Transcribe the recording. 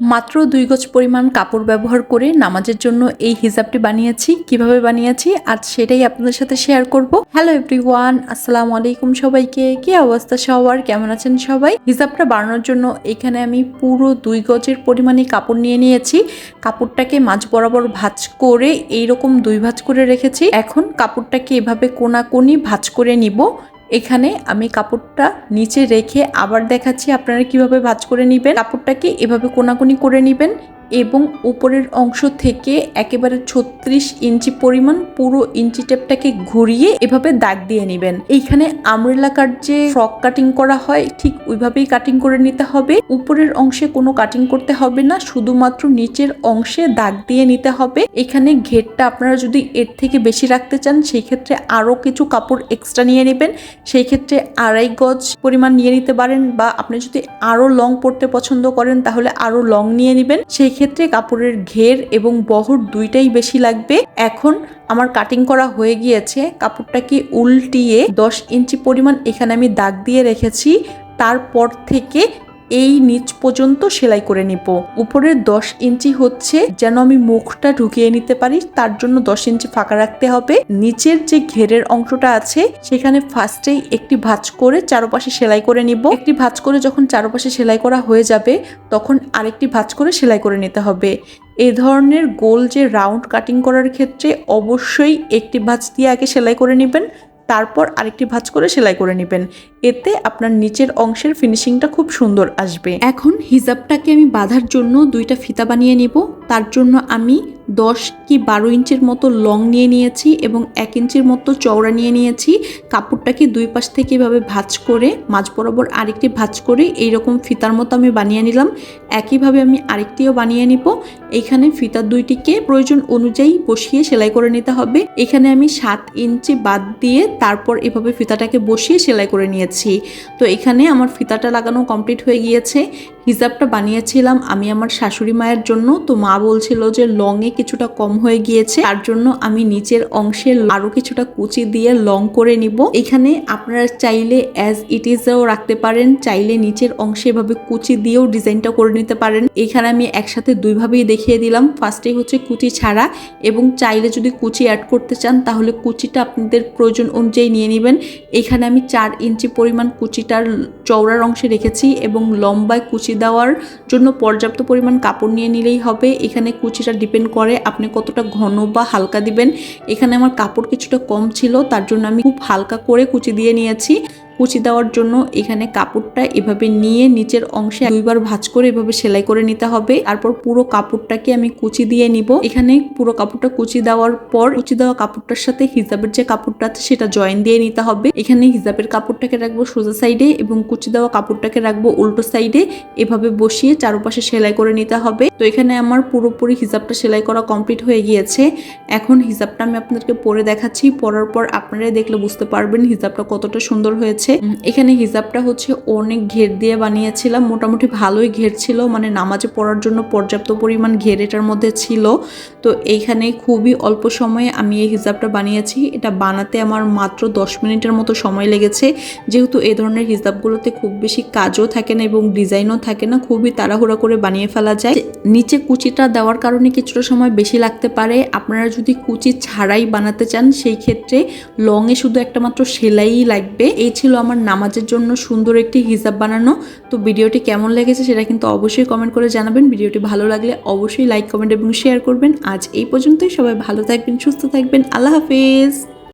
মাত্র দুই গজ পরিমাণ কাপড় ব্যবহার করে নামাজের জন্য এই হিজাবটি বানিয়েছি। কীভাবে বানিয়েছি? আজ সেটাই আপনাদের সাথে শেয়ার করব। হ্যালো এভরিওয়ান আসসালামু আলাইকুম সবাইকে। কি অবস্থা সবার? কেমন আছেন সবাই? হিজাবটা বানানোর জন্য এখানে আমি পুরো দুই গজের পরিমাণে কাপড় নিয়ে নিয়েছি। কাপড়টাকে মাঝ বরাবর ভাঁজ করে এইরকম দুই ভাঁজ করে রেখেছি। এখন কাপড়টাকে এভাবে কোনাকুনি ভাঁজ করে নিব। এখানে আমি কাপড়টা নিচে রেখে আবার দেখাচ্ছি আপনারা কীভাবে ভাঁজ করে নেবেন। কাপড়টাকে এভাবে কোনাকুনি করে নেবেন। এবং উপরের অংশ থেকে একেবারে ছত্রিশ ইঞ্চি পরিমাণ পুরো ইঞ্চি টেপটাকে ঘুরিয়ে এভাবে দাগ দিয়ে নেবেন। এইখানে আমরেলা কাট যে ফ্রক কাটিং করা হয়, ঠিক ওইভাবেই কাটিং করে নিতে হবে। উপরের অংশে কোনো কাটিং করতে হবে না, শুধুমাত্র নিচের অংশে দাগ দিয়ে নিতে হবে। এখানে ঘেরটা আপনারা যদি এর থেকে বেশি রাখতে চান, সেই ক্ষেত্রে আরও কিছু কাপড় এক্সট্রা নিয়ে নেবেন। সেই ক্ষেত্রে আড়াই গজ পরিমাণ নিয়ে নিতে পারেন বা আপনি যদি আরও লং পরতে পছন্দ করেন, তাহলে আরও লং নিয়ে নেবেন। সেই ক্ষেত্রে কাপড়ের ঘের এবং বহর দুইটাই বেশি লাগবে। এখন আমার কাটিং করা হয়ে গিয়েছে। কাপড়টাকে উল্টিয়ে দশ ইঞ্চি পরিমাণ এখানে আমি দাগ দিয়ে রেখেছি। তারপর থেকে এই নিচ পর্যন্ত সেলাই করে নিব। উপরের দশ ইঞ্চি হচ্ছে যেন আমি মুখটা ঢুকিয়ে নিতে পারি, তার জন্য দশ ইঞ্চি ফাঁকা রাখতে হবে। নিচের যে ঘেরের অংশটা আছে, সেখানে ফার্স্টেই একটি ভাঁজ করে চারপাশে সেলাই করে নিব। একটি ভাঁজ করে যখন চারপাশে সেলাই করা হয়ে যাবে, তখন আরেকটি ভাঁজ করে সেলাই করে নিতে হবে। এই ধরনের গোল যে রাউন্ড কাটিং করার ক্ষেত্রে অবশ্যই একটি ভাঁজ দিয়ে আগে সেলাই করে নেবেন। তারপর আরেকটি ভাঁজ করে সেলাই করে নেবেন। এতে আপনার নিচের অংশের ফিনিশিংটা খুব সুন্দর আসবে। এখন হিজাবটাকে আমি বাঁধার জন্য দুইটা ফিতা বানিয়ে নিব। তার জন্য আমি দশ কি বারো ইঞ্চির মতো লং নিয়ে নিয়েছি এবং এক ইঞ্চির মতো চওড়া নিয়ে নিয়েছি। কাপড়টাকে দুই পাশ থেকে এভাবে ভাঁজ করে, মাঝ বরাবর আরেকটি ভাঁজ করে এইরকম ফিতার মতো আমি বানিয়ে নিলাম। একইভাবে আমি আরেকটিও বানিয়ে নিব। এখানে ফিতা দুইটিকে প্রয়োজন অনুযায়ী বসিয়ে সেলাই করে নিতে হবে। এখানে আমি সাত ইঞ্চি বাদ দিয়ে তারপর এভাবে ফিতাটাকে বসিয়ে সেলাই করে নিয়েছি। তো এখানে আমার ফিতাটা লাগানো কমপ্লিট হয়ে গিয়েছে। হিজাবটা বানিয়েছিলাম আমি আমার শাশুড়ি মায়ের জন্য। তো মা বলছিল যে লংয়ে কিছুটা কম হয়ে গিয়েছে, তার জন্য আমি নিচের অংশে আরও কিছুটা কুচি দিয়ে লং করে নিব। এখানে আপনারা চাইলে অ্যাজ ইট ইজও রাখতে পারেন, চাইলে নিচের অংশে এভাবে কুচি দিয়েও ডিজাইনটা করে নিতে পারেন। এখানে আমি একসাথে দুইভাবেই দেখিয়ে দিলাম। ফার্স্টে হচ্ছে কুচি ছাড়া এবং চাইলে যদি কুচি অ্যাড করতে চান, তাহলে কুচিটা আপনাদের প্রয়োজন অনুযায়ী নিয়ে নেবেন। এখানে আমি চার ইঞ্চি পরিমাণ কুচিটার চওড়ার অংশে রেখেছি এবং লম্বায় কুচি দেওয়ার জন্য পর্যাপ্ত পরিমাণ কাপড় নিয়ে নিলেই হবে। এখানে কুচিটা ডিপেন্ড করে, আপনি কতটা ঘন বা হালকা দিবেন। এখানে আমার কাপড় কিছুটা কম ছিল, তার জন্য আমি খুব হালকা করে কুচি দিয়ে নিয়েছি। কুচি দেওয়ার জন্য এখানে কাপড়টা এভাবে নিয়ে নিচের অংশে দুইবার ভাঁজ করে এভাবে সেলাই করে নিতে হবে। তারপর পুরো কাপড়টাকে আমি কুচি দিয়ে নিব। এখানে পুরো কাপড়টা কুচি দেওয়ার পর কুচি দেওয়া কাপড়টার সাথে হিজাবের যে কাপড়টা আছে সেটা জয়েন দিয়ে নিতে হবে। এখানে হিজাবের কাপড়টাকে রাখব সোজা সাইডে এবং কুচি দেওয়া কাপড়টাকে রাখব উল্টো সাইডে। এভাবে বসিয়ে চারপাশে সেলাই করে নিতে হবে। তো এখানে আমার পুরোপুরি হিজাবটা সেলাই করা কমপ্লিট হয়ে গিয়েছে। এখন হিজাবটা আমি আপনাদেরকে পরে দেখাচ্ছি। পরার পর আপনারাই দেখলে বুঝতে পারবেন হিজাবটা কতটা সুন্দর হয়েছে। উম, এখানে হিজাবটা হচ্ছে অনেক ঘের দিয়ে বানিয়েছিলাম। মোটামুটি ভালোই ঘের ছিল। মানে নামাজে পড়ার জন্য পর্যাপ্ত পরিমাণ ঘের এটার মধ্যে ছিল। তো এইখানে খুবই অল্প সময়ে আমি এই হিজাবটা বানিয়েছি। এটা বানাতে আমার মাত্র দশ মিনিটের মতো সময় লেগেছে। যেহেতু এই ধরনের হিজাবগুলোতে খুব বেশি কাজও থাকে না এবং ডিজাইনও থাকে না খুবই তাড়াহুড়া করে বানিয়ে ফেলা যায়। নিচে কুচিটা দেওয়ার কারণে কিছুটা সময় বেশি লাগতে পারে। আপনারা যদি কুচি ছাড়াই বানাতে চান সেই ক্ষেত্রে লংয়ে শুধু একটা মাত্র সেলাই লাগবে। এই ছিল আমার নামাজের জন্য সুন্দর একটি হিসাব বানানো। তো ভিডিওটি কেমন লেগেছে সেটা কিন্তু অবশ্যই কমেন্ট করে জানাবেন। ভিডিওটি ভালো লাগলে অবশ্যই লাইক কমেন্ট এবং শেয়ার করবেন। আজ এই পর্যন্তই। সবাই ভালো থাকবেন, সুস্থ থাকবেন। আল্লাহ হাফেজ।